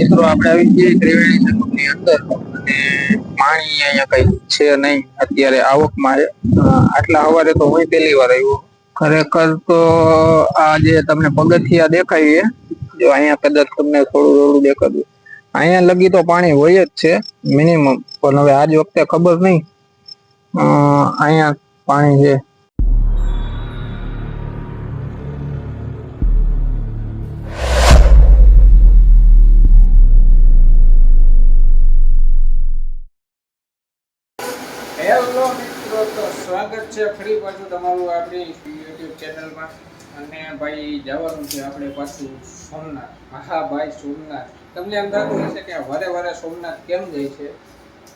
મિત્રો, આપણે આવી જઈએ ત્રિવેણી સંગમની અંદર અને પાણી અહીંયા કઈ છે નહીં. અત્યારે આવકમાં આટલા સવારે તો હું પહેલી વાર આવ્યો. ખરેખર તો આ જે તમને પગથિયા દેખાય છે, જો અહીંયા કદાચ તમને થોડું થોડું દેખાતું. અહીંયા લગી તો પાણી હોય જ છે મિનિમમ પણ હવે આજ વખતે ખબર નહીં. અહીંયા પાણી છે. છે ફરી પાછું તમારું આપણી યુટ્યુબ ચેનલમાં અને ભાઈ જવાનું છે આપણે પાછું સોમનાથ હા ભાઈ સોમનાથ. તમને એમ થતું હશે કે વારે વારે સોમનાથ કેમ જાય છે?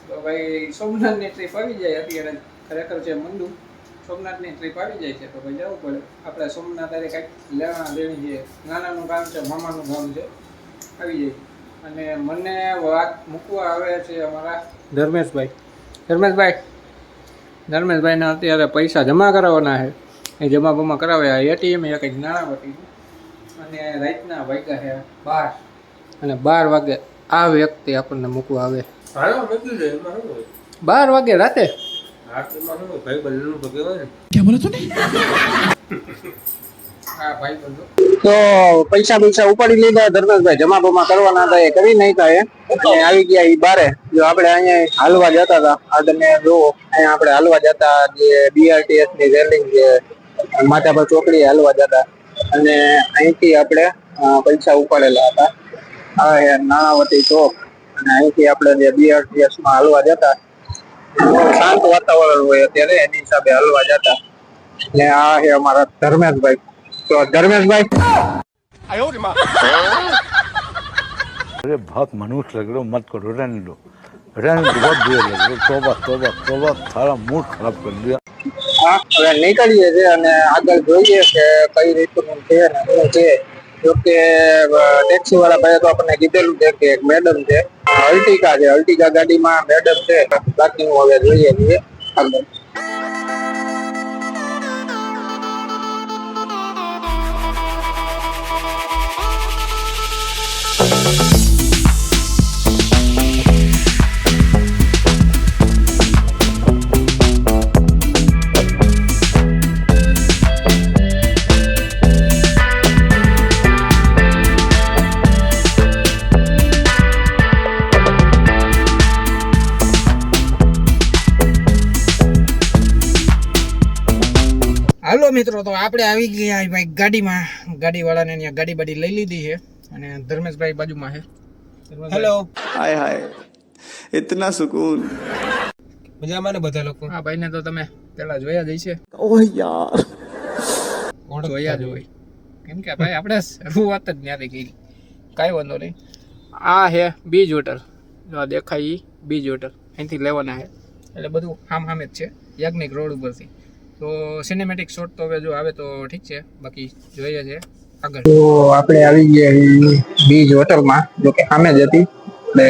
તો ભાઈ સોમનાથની ટ્રીપ આવી જાય અત્યારે ખરેખર છે મંદુ સોમનાથની ટ્રીપ આવી જાય છે તો ભાઈ જવું પડે. આપણે સોમનાથ અરે કંઈક લેવા લેવી છે. નાનાનું ગામ છે મામાનું ગામ છે. આવી જાય. અને મને વાત મૂકવા આવે છે અમારા ધર્મેશભાઈ. ધર્મેશભાઈ ધર્મેશભાઈને અત્યારે પૈસા જમા કરાવવાના છે. એ જમા બમા કરાવ્યા એટીએમ એ કંઈક નાણાવટી. અને રાતના વાગ્યા છે બાર. અને બાર વાગે આ વ્યક્તિ આપણને મૂકવા આવે. બાર વાગે રાતે? તો પૈસા પૈસા ઉપાડી લીધા ધર્મેશભાઈ જમા બમા કરવાના હતા એ કરી નાખ્યા એ આવી ગયા એ બારે. જો આપણે અહીંયા હાલવા જતા હતા આ તમે જુઓ અહીંયા આપણે હાલવા જતા જે બીઆરટીએસ ની રેલિંગ જે માથા પર ચોકડી હાલવા જતા અને અહીંથી આપણે અ, પૈસા ઉપાડેલા હતા આ એ નાણાવટી ચોક અને અહીંથી આપણે જે બીઆરટીએસ માં હાલવા જતા બહુ શાંત વાતાવરણ હોય અત્યારે એની હિસાબે હાલવા જતા ને આ છે અમારા ધર્મેશભાઈ તો ધર્મેશભાઈ अरे बहुत मनुष्य लग रहे हो मत करो रहने दो रहने दो बहुत बुरे लग रहे हो तोबा तोबा तोबा सारा मूड खराब कर दिया હા હવે નીકળીએ છીએ અને આગળ જોઈએ કે કઈ રીતનું છે ને શું છે જોકે ટેક્સી વાળા ભાઈએ તો આપણને કીધેલું છે કે એક મેડમ છે અલ્ટિકા છે અલ્ટિકા ગાડીમાં મેડમ છે બાકીનું હવે જોઈએ છીએ આગળ આપણે આવી ગયા ભાઈ ગાડીમાં. ગાડીવાળાને અહીંયા ગાડી બાડી લઈ લીધી છે અને ધર્મેશભાઈ બાજુમાં છે. Hello hi hi. ઇતના સુકૂન. મજામાં ને બધા લોકો? હા ભાઈને તો તમે પેલા જોયા જ છે ઓહ યાર. કોણ જોયા જ હોય? કેમ કે ભાઈ આપણે શું વાત જ ત્યાંથી ગઈ કાઈ વાંધો નહીં. આ હે બીજ હોટલ. જો દેખાય બીજ હોટલ. અહીંથી લેવાના હે એટલે બધું સામ સામે જ છે. યાજ્ઞિક રોડ ઉપરથી. તો સિનેમેટિક શોટ તો હવે જો આવે તો ઠીક છે. બાકી જોઈએ છે. આગળ. તો આપણે આવી ગયા બીજ હોટલમાં, જો કે સામે જ હતી. એટલે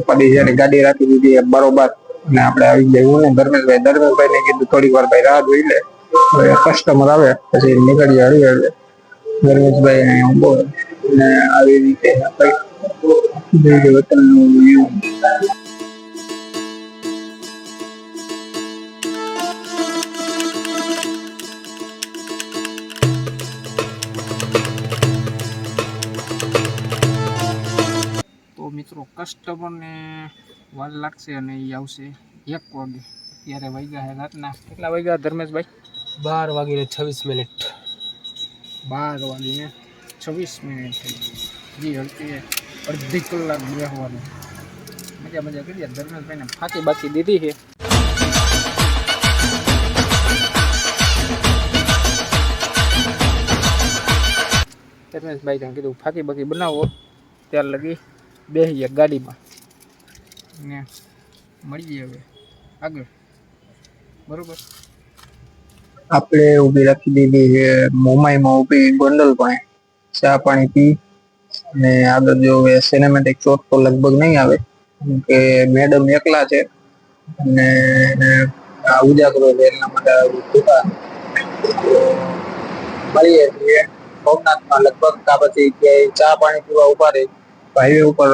ઉપાડી જ્યારે ગાડી રાખી દીધી બરોબર. અને આપણે આવી ગયા હું ને ધર્મેશભાઈ. ને કીધું થોડી વાર ભાઈ રાહ જોઈ લે. કસ્ટમર આવે, પછી નીકળીએ હળી હળી ધર્મેશભાઈ અહીંયા ઊભો ને આવી રીતે હોટલનું કસ્ટમરને વાર લાગશે અને એ આવશે એક વાગે. ત્યારે વાગ્યા છે રાતના. કેટલા વાગ્યા ધર્મેશભાઈ? બાર વાગીને છવ્વીસ મિનિટ. બાર વાગીને છવ્વીસ મિનિટ. જી હલકી અડધી કલાક બેહવાનું. મજા મજા કરી ધર્મેશભાઈને ફાંકી બાકી દીધી છે. ધર્મેશભાઈ ત્યાં કીધું ફાંકી બાકી બનાવો. ત્યાર લગી બેસીએ ગાડીમાં. ને મળીએ હવે. આગળ. બરોબર? આપણે ઊભી રાખી દીધી છે મોમાઈમાં ઊભી ગોંડલ પણ. ચા પાણી પી અને આગળ જો હવે સિનેમેટિક શોટ તો લગભગ નહીં આવે. કે મેડમ એકલા છે અને આ ઉજાગરો છે એટલા માટે મળીએ છીએ. સોમનાથમાં લગભગ કા પછી ક્યાંય ચા પાણી પીવા ઊભા રહી. હાઈવે ઉપર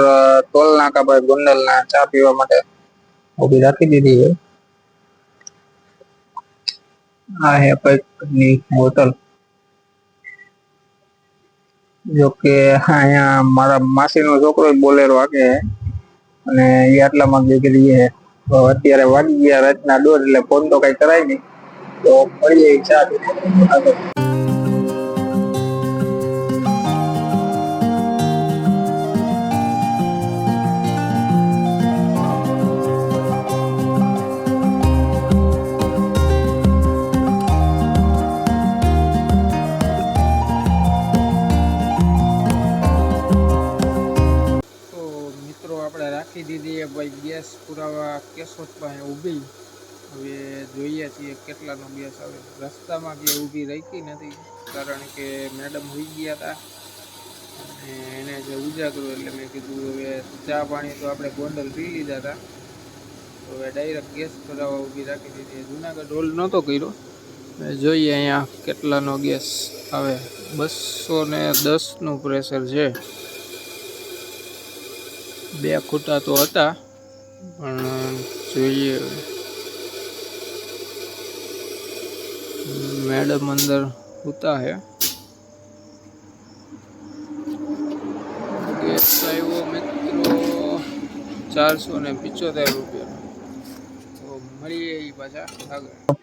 ટોલ નાકા પર ગોંડલના ચા પીવા માટે ઊભી રાખી દીધી છે. આ હે કંઈકની બોટલ. જો કે અહીંયા મારા માસીનો છોકરો બોલેરો વાગે અને એ આટલામાં દીકરી છે. અત્યારે વાગી ગયા રાતના દોઢ, એટલે ફોન તો કઈ કરાય નહીં. તો મળીએ ચા ગેસ પુરાવા કેશોદ પાસે ઊભી. હવે જોઈએ છીએ કેટલાનો ગેસ આવે. રસ્તામાં જે ઊભી રહેતી નથી, કારણ કે મેડમ હોઈ ગયા હતા અને એને જે ઉજાગરો એટલે મેં કીધું, હવે ચા પાણી તો આપણે ગોંડલ પી લીધા હતા તો હવે ડાયરેક્ટ ગેસ પુરાવા ઊભી રાખી દીધી. જુનાગઢ હોલ નહોતો કર્યો. જોઈએ અહીંયા કેટલાનો ગેસ આવે. બસો ને દસનું પ્રેશર છે. બે ખૂટા તો હતા. પણ જોઈએ હવે. મેડમ અંદર ઉતા હે ગેસ આવ્યો મિત્રો ચારસો ને પિચોતેર રૂપિયા તો મળીએ ઈ પાછા આગળ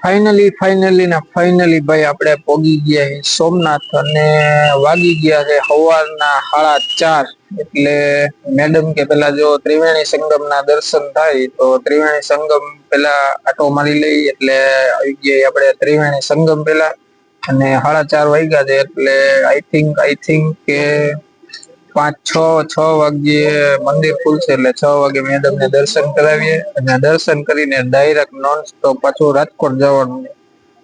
ફાઇનલી ફાઇનલી ને ફાઇનલી ભાઈ આપણે પોગી ગયા સોમનાથ અને વાગી ગયા છે સવારના સાડા ચાર. એટલે મેડમ કે પેલા જો ત્રિવેણી સંગમ ના દર્શન થાય, તો ત્રિવેણી સંગમ પેલા આટો મારી લઈ, એટલે આવી ગયા આપણે ત્રિવેણી સંગમ પેલા. અને સાડા ચાર વાગ્યા છે, એટલે આઈ થિંક આઈ થિંક કે પાંચ, છ છ વાગ્યે મંદિર ખુલશે એટલે છ વાગે મેડમ ને દર્શન કરાવીએ. અને દર્શન કરીને ડાયરેક્ટ નોન સ્ટોપ પાછું રાજકોટ જવાનું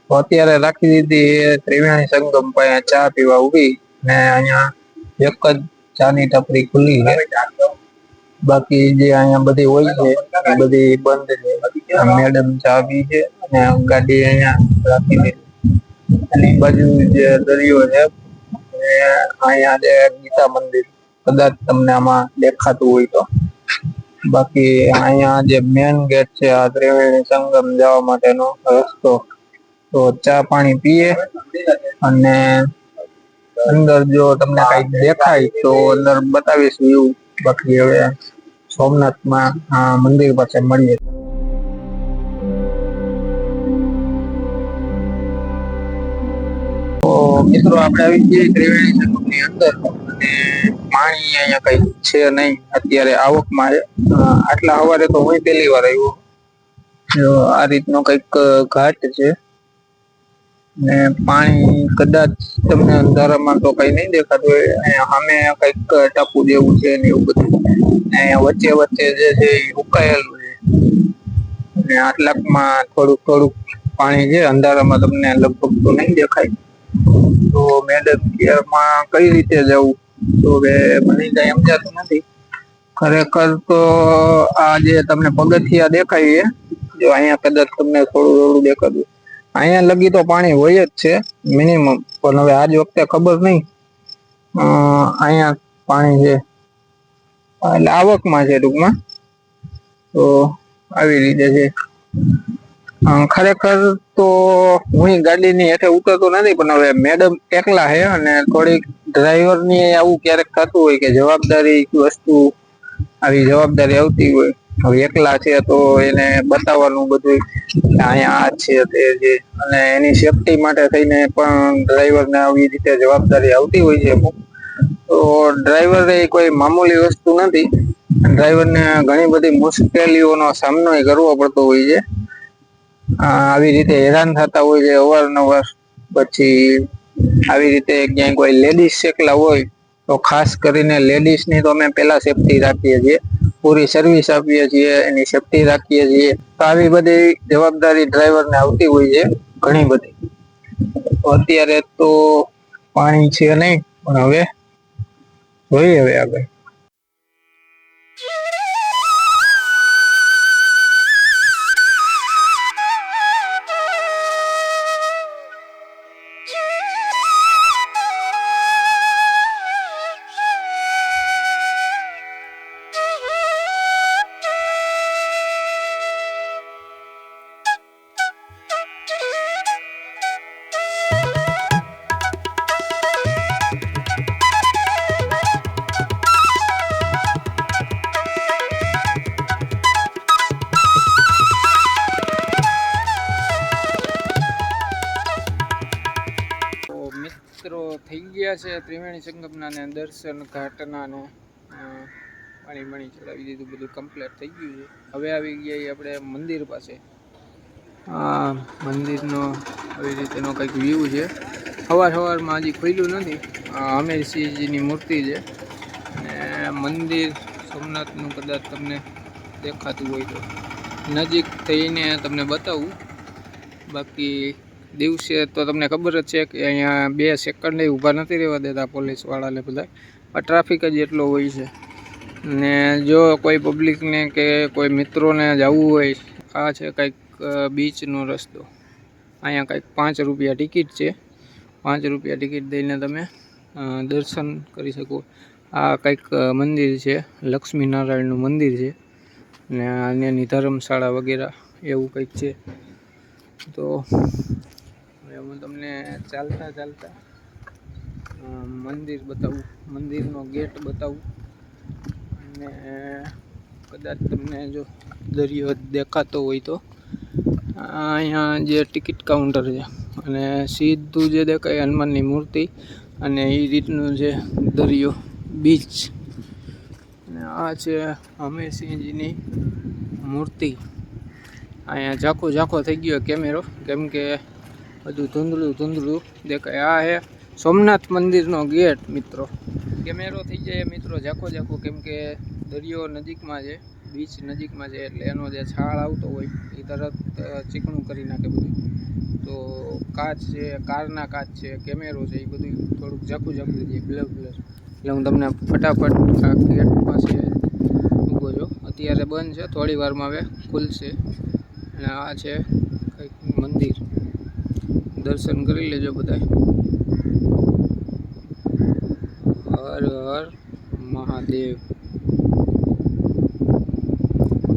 અત્યારે રાખી દીધી એ ત્રિવેણી સંગમ પાસે ચા પીવા ઊભી ને અહીંયા એક જ ચાની ટપરી ખુલ્લી છે. બાકી જે અહીંયા બધી હોય છે, એ બધી બંધ છે. મેડમ ચા પી છે અને ગાડી અહીંયા રાખી દીધી અને બાજુ જે દરિયો છે અહીંયા જે ગીતા મંદિર કદાચ તમને આમાં દેખાતું હોય તો. બાકી અહીંયા જે મેન ગેટ છે, આ ત્રિવેણી સંગમ જવા માટેનો રસ્તો. તો ચા પાણી પીએ અને અંદર જો તમને કઈ દેખાય તો અંદર બતાવીશ વ્યૂ બાકી હવે સોમનાથમાં મંદિર પાસે મળીએ. મિત્રો, આપણે આવી જઈએ ત્રિવેણી સંગમની અંદર. અને પાણી અહીંયા કઈ છે નહીં. અત્યારે આવકમાં આટલા સવારે તો હું પહેલી વાર આવ્યો. આ રીતનો કંઈક ઘાટ છે. ને પાણી કદાચ તમને અંધારામાં તો કઈ નહીં દેખાતું હોય. સામે કંઈક ટાપુ જેવું છે ને એવું બધું. ને વચ્ચે વચ્ચે જે છે એ ઉકાયેલું છે. અને આટલાકમાં થોડુંક થોડુંક પાણી છે. અંધારામાં તમને લગભગ તો નહીં દેખાય. તો મેડમ કેરમાં કઈ રીતે જવું? તો કે મને કઈ સમજાતું નથી. ખરેખર તો આ જે તમને પગથિયા દેખાય જો અહીંયા કદાચ તમને થોડું થોડું દેખાતું. અહીંયા લગી તો પાણી હોય જ છે મિનિમમ પણ હવે આજ વખતે ખબર નહીં. અહીંયા પાણી છે. એટલે આવકમાં છે ટૂંકમાં. તો આવી રીતે છે. ખરેખર તો હું ગાડીની હેઠે ઉતરતો નથી, પણ હવે મેડમ એકલા છે અને થોડીક ડ્રાઈવરની આવું ક્યારેક થતું હોય કે જવાબદારી વસ્તુ આવી જવાબદારી આવતી હોય, હવે એકલા છે તો એને બતાવવાનું બધું અહીંયા આ છે તે છે અને એની સેફટી માટે થઈને પણ ડ્રાઈવરને આવી રીતે જવાબદારી આવતી હોય છે અમુક. તો ડ્રાઈવર એ કોઈ મામૂલી વસ્તુ નથી. ડ્રાઈવરને ઘણી બધી મુશ્કેલીઓનો સામનો કરવો પડતો હોય છે. આવી રીતે હેરાન થતા હોય છે અવારનવાર. પછી આવી રીતે ક્યાંય કોઈ લેડીઝ એકલા હોય, તો ખાસ કરીને લેડીઝની તો અમે પેલા સેફટી રાખીએ છીએ, પૂરી સર્વિસ આપીએ છીએ, એની સેફટી રાખીએ છીએ. તો આવી બધી જવાબદારી ડ્રાઈવર ને આવતી હોય છે, ઘણી બધી. અત્યારે તો પાણી છે નહીં, પણ હવે જોઈએ હવે આગળ. ગયા છે ત્રિવેણી સંગમના ને દર્શન ઘાટના ને પાણી મણી ચડાવી દીધું, બધું કમ્પ્લીટ થઈ ગયું છે. હવે આવી ગયા આપણે મંદિર પાસે. આ મંદિરનો આવી રીતેનો કંઈક વ્યૂ છે. સવાર સવારમાં હજી ખુલ્યું નથી. હમીરસિંહજીની મૂર્તિ છે. અને મંદિર સોમનાથનું કદાચ તમને દેખાતું હોય તો. નજીક થઈને તમને બતાવું. બાકી દિવસે તો તમને ખબર જ છે કે અહીંયા બે સેકન્ડ ઊભા નથી રહેવા દેતા પોલીસવાળાને બધા આ ટ્રાફિક જ એટલો હોય છે. ને જો કોઈ પબ્લિકને કે કોઈ મિત્રોને જવું હોય, આ છે કંઈક બીચનો રસ્તો. અહીંયા કંઈક પાંચ રૂપિયા ટિકિટ છે. પાંચ રૂપિયા ટિકિટ દઈને તમે દર્શન કરી શકો. આ કંઈક મંદિર છે. લક્ષ્મીનારાયણનું મંદિર છે. ને આની ધર્મશાળા વગેરે એવું કંઈક છે. તો હવે હું તમને ચાલતા ચાલતા મંદિર બતાવું, મંદિરનો ગેટ બતાવું. અને કદાચ તમને જો દરિયો દેખાતો હોય તો અહીંયા જે ટિકિટ કાઉન્ટર છે, અને સીધું જે દેખાય હનુમાનની મૂર્તિ, અને એ રીતનું જે દરિયો બીચ અને આ છે હમીરસિંહજીની મૂર્તિ. અહીંયા ઝાંખો ઝાંખો થઈ ગયો કેમેરો કેમ કે બધું ધૂંધળું ધૂંધળું દેખાય. આ હે સોમનાથ મંદિરનો ગેટ, મિત્રો. કેમેરો થઈ જાય મિત્રો ઝાંખો ઝાંખો, કેમ કે દરિયો નજીકમાં છે, બીચ નજીકમાં છે, એટલે એનો જે છાળ આવતો હોય, એ તરત ચીકણું કરી નાખે બધું. તો કાચ છે, કારના કાચ છે, કેમેરો છે, એ બધું થોડુંક ઝાંખું ઝાંખું થઈ જાય, બ્લર બ્લર. એટલે હું તમને ફટાફટ આ ગેટ પાસે ઊભો છો. અત્યારે બંધ છે, થોડી વારમાં હવે ખુલશે. અને આ છે કંઈક મંદિર. દર્શન કરી લેજો બધા. હર હર મહાદેવ.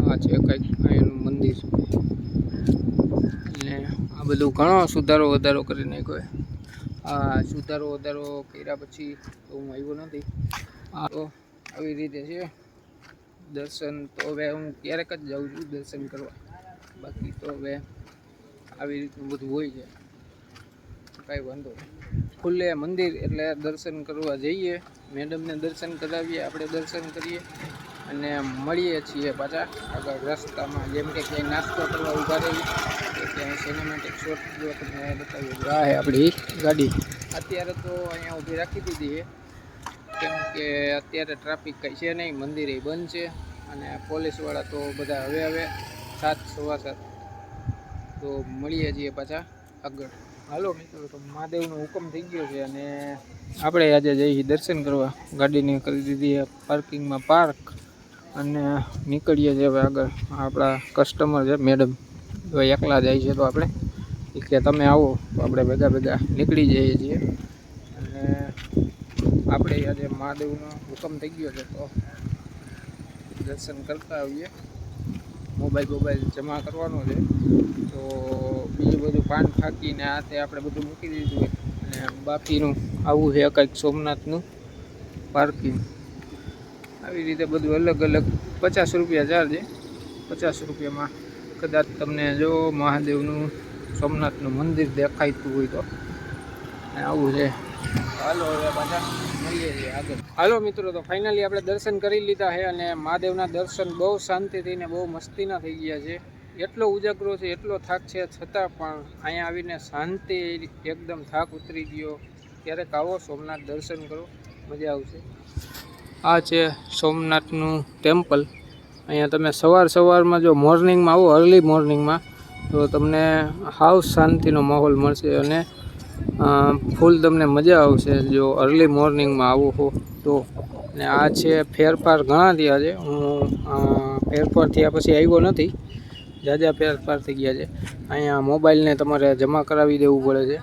આ છે કંઈક અહીંનું મંદિર. એટલે આ બધું ઘણો સુધારો વધારો કરી નાખ્યો. આ સુધારો વધારો કર્યા પછી તો હું આવ્યો નથી. આ તો આવી રીતે છે. દર્શન તો હવે હું ક્યારેક જ જાઉં છું દર્શન કરવા. બાકી તો હવે આવી રીતનું બધું હોય છે. કાંઈ વાંધો ખુલ્લે મંદિર એટલે દર્શન કરવા જઈએ, મેડમને દર્શન કરાવીએ, આપણે દર્શન કરીએ અને મળીએ છીએ પાછા આગળ રસ્તામાં. જેમ કે ક્યાંય નાસ્તો કરવા ઊભા રહીએ ત્યાં સિનેમેટિક શોટ જો તમને બતાવીએ. તો આ આપણી ગાડી. અત્યારે તો અહીંયા ઊભી રાખી દીધી છે. કેમ કે અત્યારે ટ્રાફિક કંઈ છે નહીં, મંદિરે બંધ છે અને પોલીસવાળા તો બધા હવે હવે સાત, સવા સાત. તો મળીએ છીએ પાછા આગળ. હાલો મિત્રો, તો મહાદેવનો હુકમ થઈ ગયો છે અને આપણે આજે જઈએ દર્શન કરવા. ગાડીને કરી દીધી પાર્કિંગમાં પાર્ક અને નીકળીએ છીએ હવે આગળ આપણા કસ્ટમર છે મેડમ એકલા જાય છે તો આપણે. એટલે તમે આવો, તો આપણે ભેગા ભેગા નીકળી જઈએ છીએ. અને આપણે આજે મહાદેવનો હુકમ થઈ ગયો છે તો દર્શન કરતા આવીએ. મોબાઈલ મોબાઈલ જમા કરવાનો છે. તો બીજું બધું પાન ફાંકીને આ તે આપણે બધું મૂકી દીધું અને બાકીનું આવું છે કંઈક સોમનાથનું પાર્કિંગ. આવી રીતે બધું અલગ અલગ પચાસ રૂપિયા ચાર્જ પચાસ રૂપિયામાં કદાચ તમને જો મહાદેવનું સોમનાથનું મંદિર દેખાયતું હોય તો. આવું છે. હાલો હવે પાછા મળીએ છીએ હાલો મિત્રો, તો ફાઇનલી આપણે દર્શન કરી લીધા છે અને મહાદેવના દર્શન બહુ શાંતિથી ને બહુ મસ્તીના થઈ ગયા છે. એટલો ઉજાગરો છે, એટલો થાક છે, છતાં પણ અહીંયા આવીને શાંતિ એકદમ થાક ઉતરી ગયો. ક્યારેક આવો સોમનાથ દર્શન કરો, મજા આવશે. આ છે સોમનાથનું ટેમ્પલ. અહીંયા તમે સવાર સવારમાં જો મોર્નિંગમાં આવો, અર્લી મોર્નિંગમાં, તો તમને હાવ શાંતિનો માહોલ મળશે અને ફૂલ તમને મજા આવશે. જો અર્લી મોર્નિંગમાં આવો હો, તો. ને આ છે ફેરફાર ઘણા થયા છે. હું ફેરફાર થયા પછી આવ્યો નથી. જાજા ફેરફાર થઈ ગયા છે. અહીંયા મોબાઈલને તમારે જમા કરાવી દેવું પડે છે.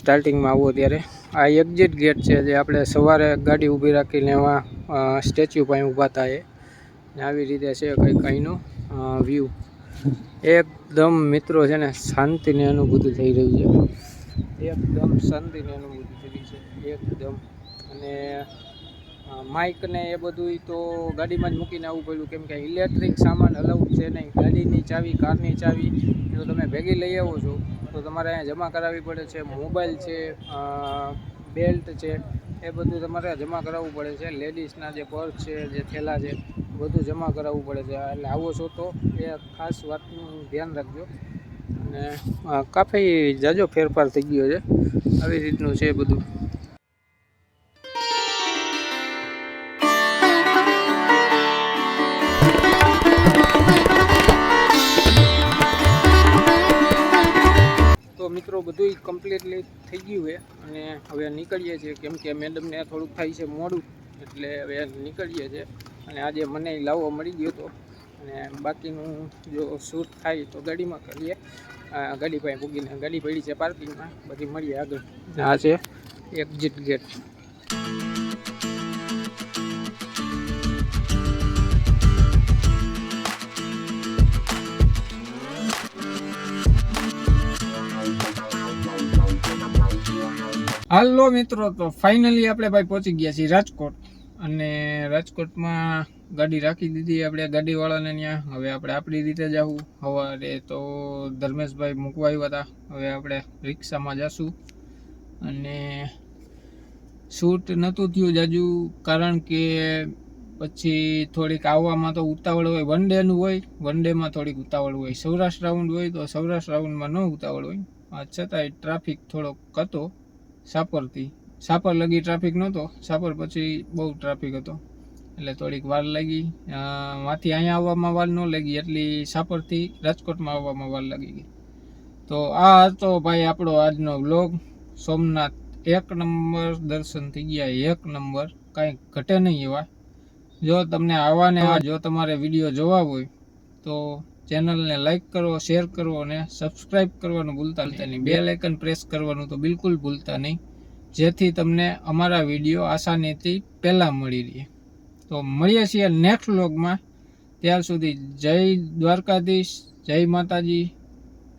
સ્ટાર્ટિંગમાં આવો ત્યારે આ એક્ઝિટ ગેટ છે જે આપણે સવારે ગાડી ઊભી રાખીને એમાં સ્ટેચ્યુ પાસે ઊભા થાય. ને આવી રીતે છે કંઈક અહીંનું વ્યૂ એકદમ મિત્રો છે ને શાંતિની અનુભૂતિ થઈ રહી છે. એકદમ શાંતિની અનુભૂતિ થઈ રહી છે. એકદમ. અને માઇક ને એ બધું તો ગાડીમાં જ મૂકીને આવવું પડ્યું. કેમ કે ઇલેક્ટ્રિક સામાન અલાઉડ છે નહીં. ગાડીની ચાવી, કારની ચાવી, એ તમે ભેગી લઈ આવો છો. તો તમારે અહીંયા જમા કરાવવી પડે છે. મોબાઈલ છે બેલ્ટ છે, એ બધું તમારે જમા કરાવવું પડે છે. લેડીઝના જે પર્સ છે, જે થેલા છે બધું જમા કરાવવું પડે છે. એટલે આવો છો તો એ ખાસ વાતનું ધ્યાન રાખજો. અને કાફી જાજો ફેરફાર થઈ ગયો છે. આવી રીતનું છે બધું. મિત્રો બધું કમ્પ્લીટલી થઈ ગયું છે. અને હવે નીકળીએ છીએ, કેમ કે મેડમને થોડુંક થાય છે મોડું, એટલે હવે નીકળીએ છીએ. અને આજે મને લાવવો મળી ગયો હતો અને બાકીનું જો શૂટ થાય તો ગાડીમાં કરીએ. ગાડી પાસે પૂગીને, ગાડી પડી છે પાર્કિંગમાં. બધી મળીએ આગળ. આ છે એક્ઝિટ ગેટ હાલો મિત્રો, તો ફાઇનલી આપણે ભાઈ પહોંચી ગયા છીએ રાજકોટ. અને રાજકોટમાં ગાડી રાખી દીધી આપણે, ગાડીવાળાને ત્યાં. હવે આપણે આપણી રીતે જાવું સવારે તો ધર્મેશભાઈ મૂકવા આવ્યા હતા. હવે આપણે રિક્ષામાં જશું. અને શૂટ નહોતું થયું જાજુ, કારણ કે પછી થોડીક આવવામાં તો ઉતાવળ હોય. વન ડેનું હોય. વન ડેમાં થોડીક ઉતાવળ હોય. સૌરાષ્ટ્ર રાઉન્ડ હોય તો સૌરાષ્ટ્ર રાઉન્ડમાં ન ઉતાવળ હોય. છતાંય ટ્રાફિક થોડોક હતો. સાપરથી. સાપર લગી ટ્રાફિક નહોતો. સાપર પછી બહુ ટ્રાફિક હતો. એટલે થોડીક વાર લાગી. માંથી અહીંયા આવવામાં વાર ન લાગી. એટલી સાપરથી રાજકોટમાં આવવામાં વાર લાગી ગઈ. તો આ હતો ભાઈ આપણો આજનો વ્લોગ સોમનાથ એક નંબર દર્શન થઈ ગયા. એક નંબર કાંઈ ઘટે નહીં એવા. જો તમને આવા ને જો તમારે વીડિયો જોવા હોય, તો ચેનલને લાઈક કરો, શેર કરો અને સબસ્ક્રાઇબ કરવાનું ભૂલતા નહીં. બે લાઇકન પ્રેસ કરવાનું તો બિલકુલ ભૂલતા નહીં. જેથી તમને અમારા વીડિયો આસાનીથી પહેલાં મળી રહે. તો મળીએ છીએ નેક્સ્ટ વ્લોગમાં ત્યાર સુધી જય દ્વારકાધીશ, જય માતાજી.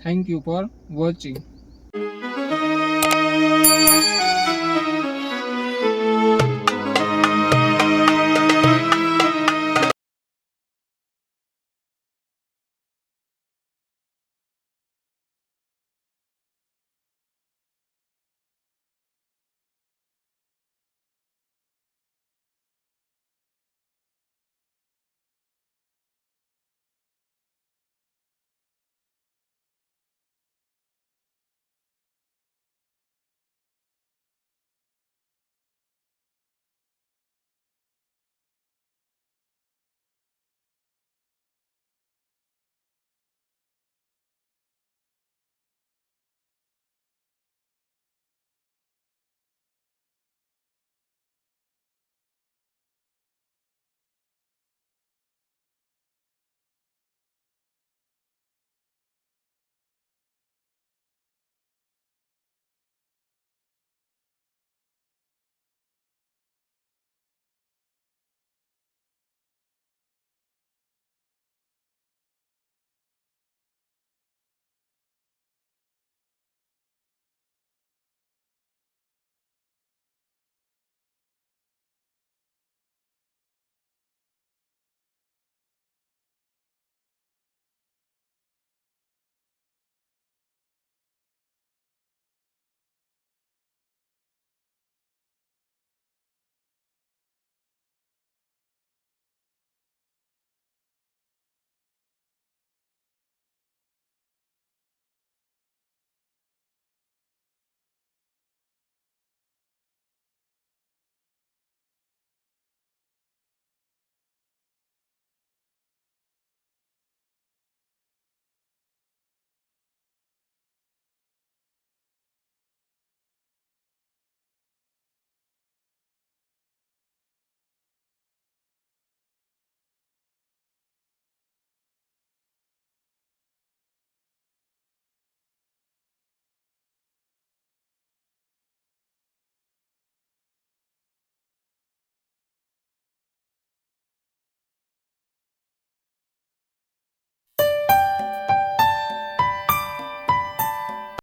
Thank you for watching